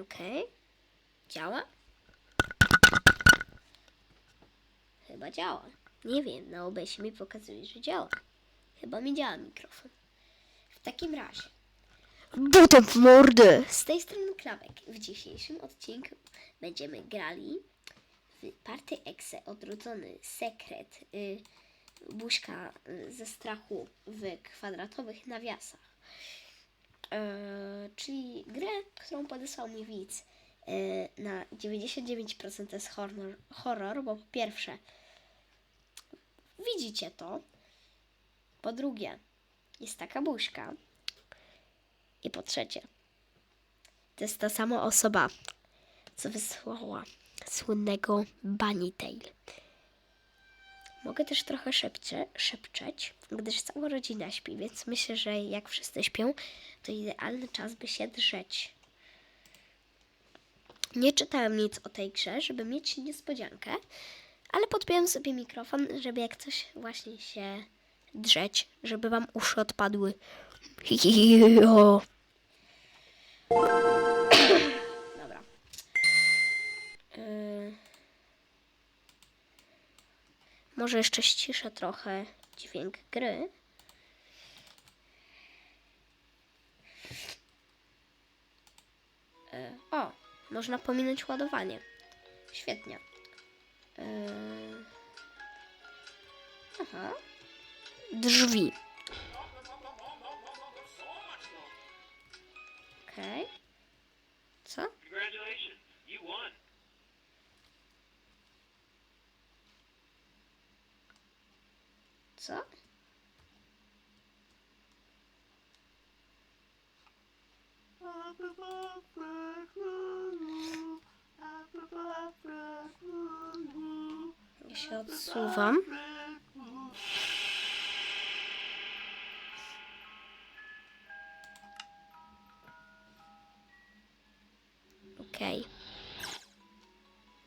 Okej. Działa? Chyba działa. Nie wiem, na OBS mi pokazuje, że działa. Chyba mi działa mikrofon. W takim razie. Butem w mordę! Z tej strony Klawek. W dzisiejszym odcinku będziemy grali w Party Exe odrodzony sekret y, buźka y, ze strachu w kwadratowych nawiasach. E, czyli grę, którą podesłał mi widz e, na 99% to jest horror, horror, bo po pierwsze widzicie to, po drugie jest taka buźka i po trzecie to jest ta sama osoba, co wysłała słynnego Bunny Tail. Mogę też trochę szepcze, szepczeć, gdyż cała rodzina śpi, więc myślę, że jak wszyscy śpią, to idealny czas, by się drzeć. Nie czytałem nic o tej grze, żeby mieć niespodziankę, ale podpiąłem sobie mikrofon, żeby jak coś właśnie się drzeć, żeby wam uszy odpadły. Jo. Dobra. Y, Może jeszcze ściszę trochę dźwięk gry. E, O, można pominąć ładowanie. Świetnie. E, Aha. Drzwi. Okej. Co? Congratulations, you won. Co? Ja się odsuwam. Okej.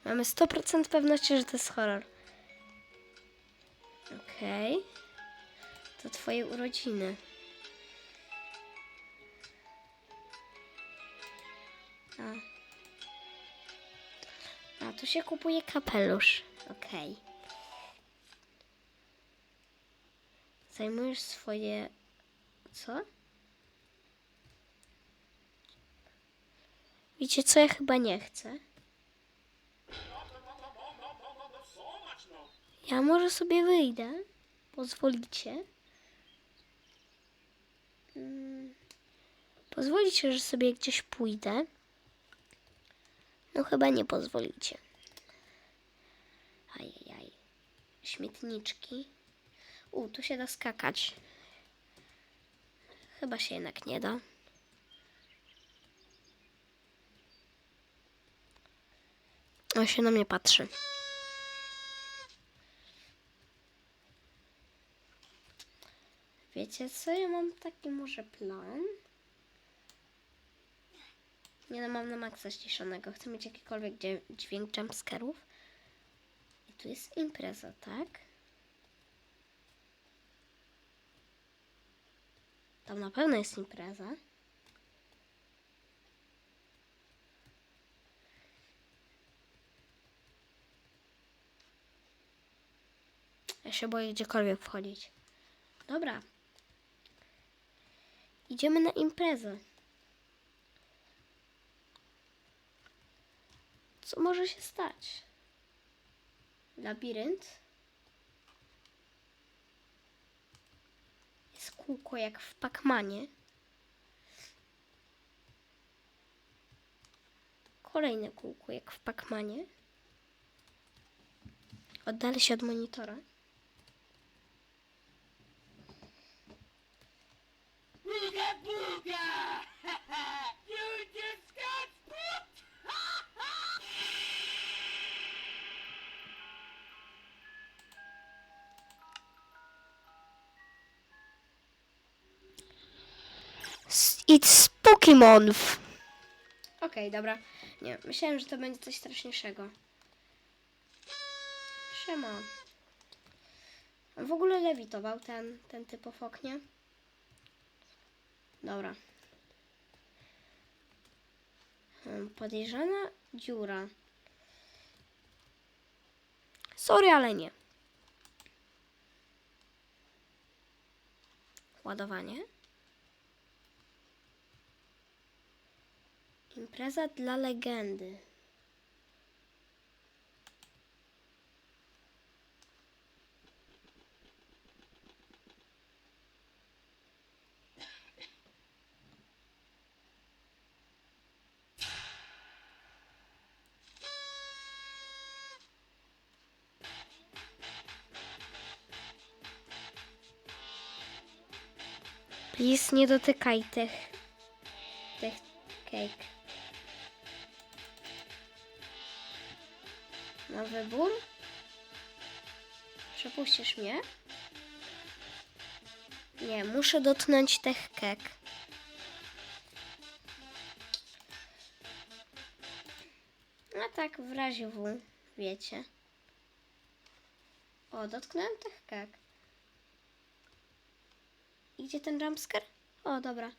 Mamy 100% pewności, że to jest horror. Okej. To twoje urodziny. A. A, tu się kupuje kapelusz. Okej. Zajmujesz swoje... Co? Wiecie co? Ja chyba nie chcę. Ja może sobie wyjdę. Pozwolicie? Mm, Pozwolicie, że sobie gdzieś pójdę? No chyba nie pozwolicie. Ajajaj. Śmietniczki. U, tu się da skakać. Chyba się jednak nie da. On się na mnie patrzy. Wiecie co? Ja mam taki może plan. Nie no, mam na maksa ściszonego. Chcę mieć jakikolwiek dźwięk jumpscarów. I tu jest impreza, tak? Tam na pewno jest impreza. Ja się boję gdziekolwiek wchodzić. Dobra. Idziemy na imprezę. Co może się stać? Labirynt? Jest kółko jak w Pacmanie. Kolejne kółko jak w Pacmanie. Oddalę się od monitora. Booga you just got spooked! It's Spooky Month. Okej, dobra. Nie, myślałem, że to będzie coś straszniejszego. Siema. W ogóle lewitował ten, ten typ oknie. Dobra. Podejrzana dziura. Sorry, ale nie. Ładowanie. Impreza dla legendy. Nie dotykaj tych, tych cake. Mam wybór? Przepuścisz mnie? Nie, muszę dotknąć tych kek. No tak, w razie W, wiecie. O, dotknąłem tych kek. Idzie ten jumpscare? O, dobra.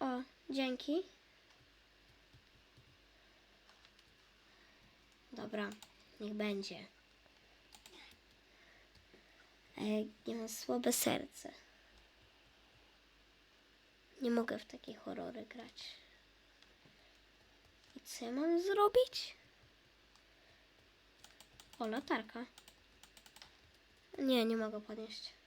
O, dzięki. Dobra, niech będzie. E, ja mam słabe serce. Nie mogę w takie horrory grać. I co ja mam zrobić? O, latarka. Nie, nie mogę podnieść.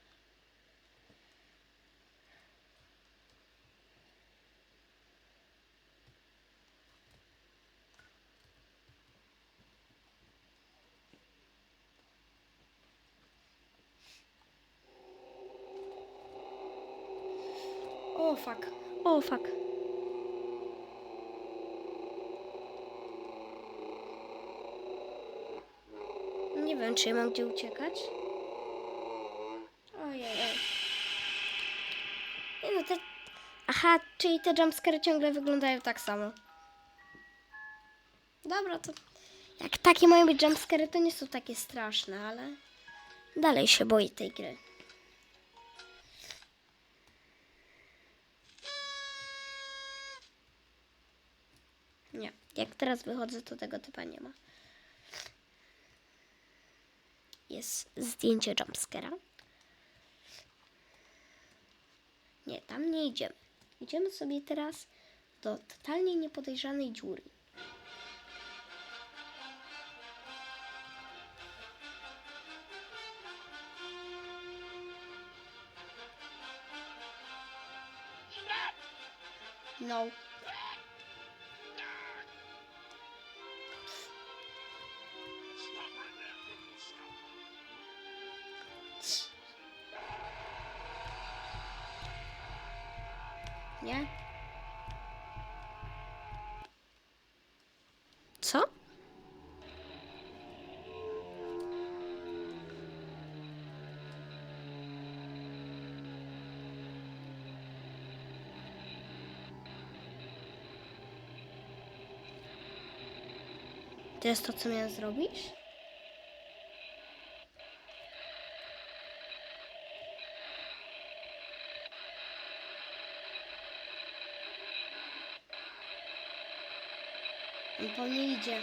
O, fuck. O, fuck. Nie wiem, czy ja mam gdzie uciekać. Ojej. oj. Nie no, te... Aha, czyli te jumpscary ciągle wyglądają tak samo. Dobra, to... Jak takie mają być jumpscary, to nie są takie straszne, ale... Dalej się boję tej gry. Jak teraz wychodzę, to tego typa nie ma. Jest zdjęcie jumpscare'a. Nie, tam nie idziemy. Idziemy sobie teraz do totalnie niepodejrzanej dziury. No. To jest to, co miałem zrobić? On po mnie idzie.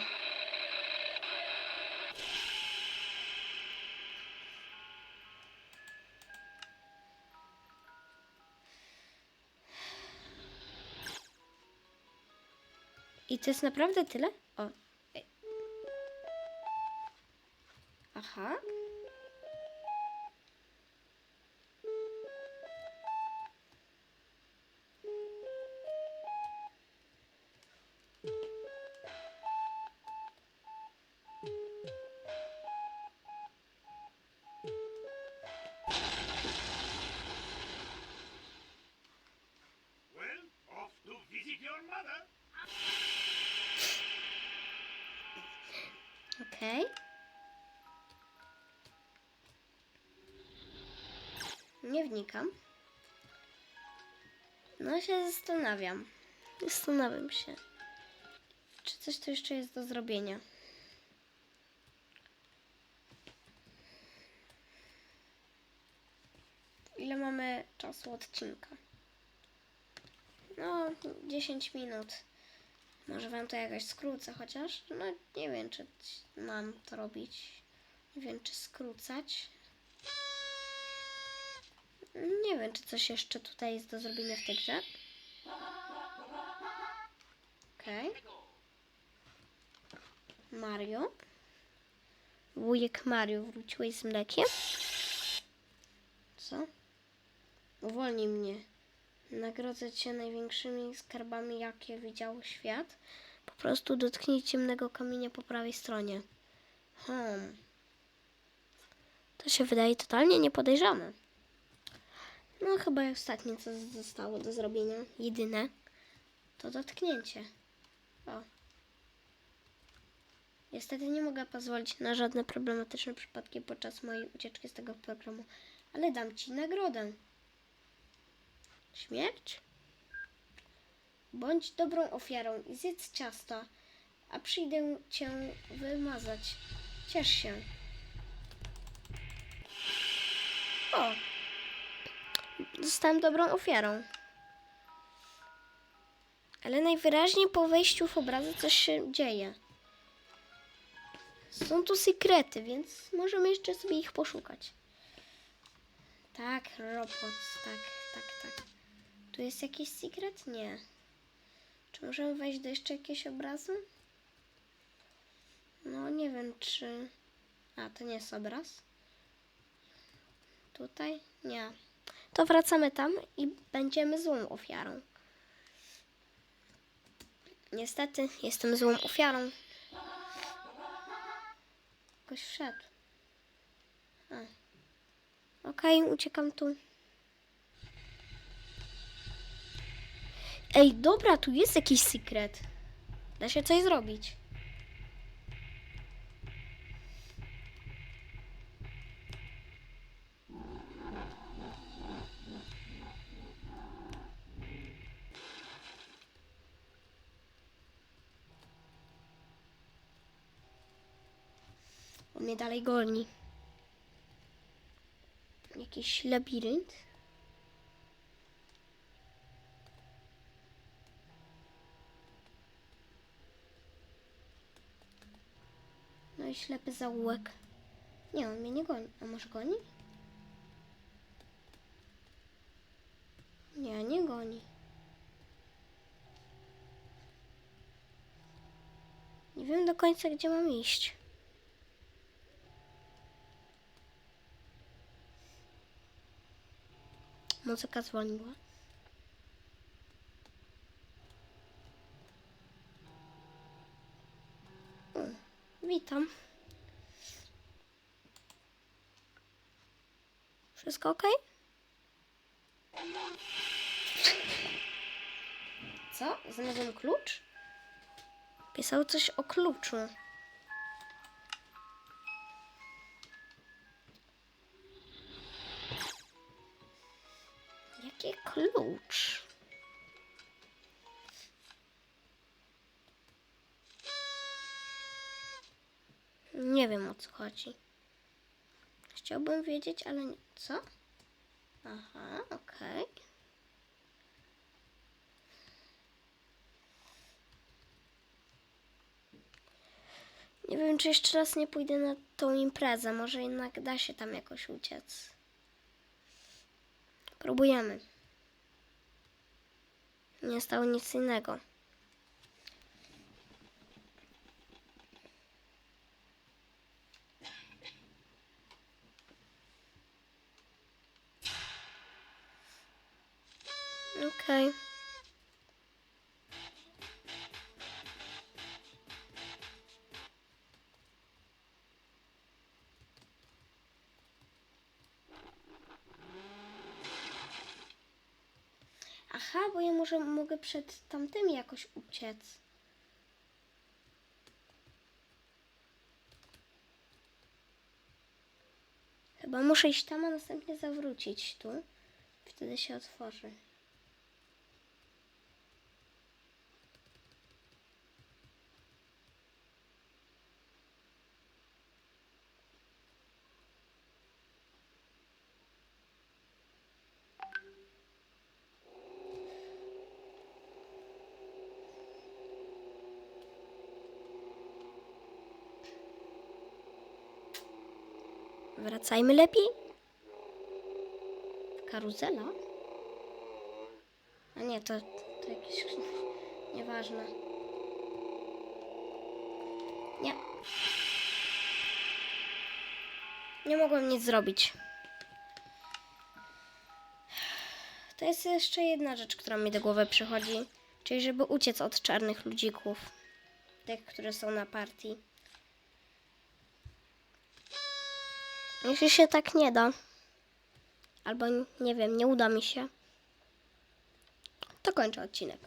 I to jest naprawdę tyle? O. No się zastanawiam. Zastanawiam się. Czy coś tu jeszcze jest do zrobienia? Ile mamy czasu odcinka? No, 10 minut. Może wam to jakoś skrócę, chociaż no nie wiem, czy mam to robić. Nie wiem, czy skrócać. Nie wiem, czy coś jeszcze tutaj jest do zrobienia w tej grze. Okej. Mario. Wujek Mario wróciłeś z mlekiem? Co? Uwolnij mnie. Nagrodzę cię największymi skarbami, jakie widział świat. Po prostu dotknij ciemnego kamienia po prawej stronie. Hmm. To się wydaje totalnie niepodejrzane. No chyba ostatnie, co zostało do zrobienia, jedyne, to dotknięcie. O. Niestety nie mogę pozwolić na żadne problematyczne przypadki podczas mojej ucieczki z tego programu, ale dam ci nagrodę. Śmierć? Bądź dobrą ofiarą i zjedz ciasta, a przyjdę cię wymazać. Ciesz się. O! Zostałem dobrą ofiarą. Ale najwyraźniej po wejściu w obrazę coś się dzieje. Są tu sekrety, więc możemy jeszcze sobie ich poszukać. Tak, robot, tak, tak, tak. Tu jest jakiś sekret? Nie. Czy możemy wejść do jeszcze jakiegoś obrazu? No, nie wiem, czy... A, to nie jest obraz. Tutaj? Nie. To wracamy tam i będziemy złą ofiarą. Niestety, jestem złą ofiarą. Ktoś wszedł. Okej, uciekam tu. Ej, dobra, tu jest jakiś sekret. Da się coś zrobić. Mnie dalej goni. Jakiś labirynt. No i ślepy zaułek. Nie, on mnie nie goni. A może goni? Nie, nie goni. Nie wiem do końca, gdzie mam iść. Muzyka zwolniła. O, witam. Wszystko ok? Co? Znalazłem klucz? Pisał coś o kluczu. Nie wiem o co chodzi. Chciałbym wiedzieć, ale nie. Co? Aha, okej. Nie wiem, czy jeszcze raz nie pójdę na tą imprezę. Może jednak da się tam jakoś uciec. Próbujemy. Nie stało nic innego. Aha, bo ja może mogę przed tamtymi jakoś uciec. Chyba muszę iść tam, a następnie zawrócić tu. Wtedy się otworzy. Wracajmy lepiej. Karuzela? A nie, to, to jakieś... Nieważne. Nie. Nie mogłem nic zrobić. To jest jeszcze jedna rzecz, która mi do głowy przychodzi. Czyli żeby uciec od czarnych ludzików. Tych, które są na partii. Jeśli się tak nie da, albo nie wiem, nie uda mi się, to kończę odcinek.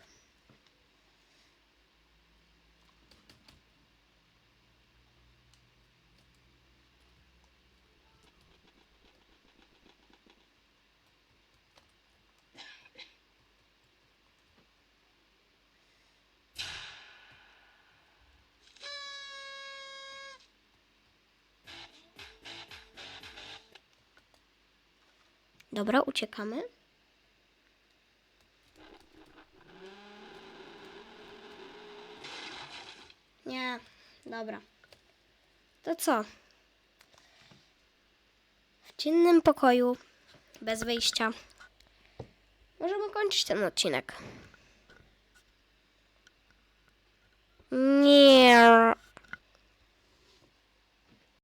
Dobra, uciekamy. Nie, dobra. To co? W ciemnym pokoju, bez wyjścia. Możemy kończyć ten odcinek. Nie.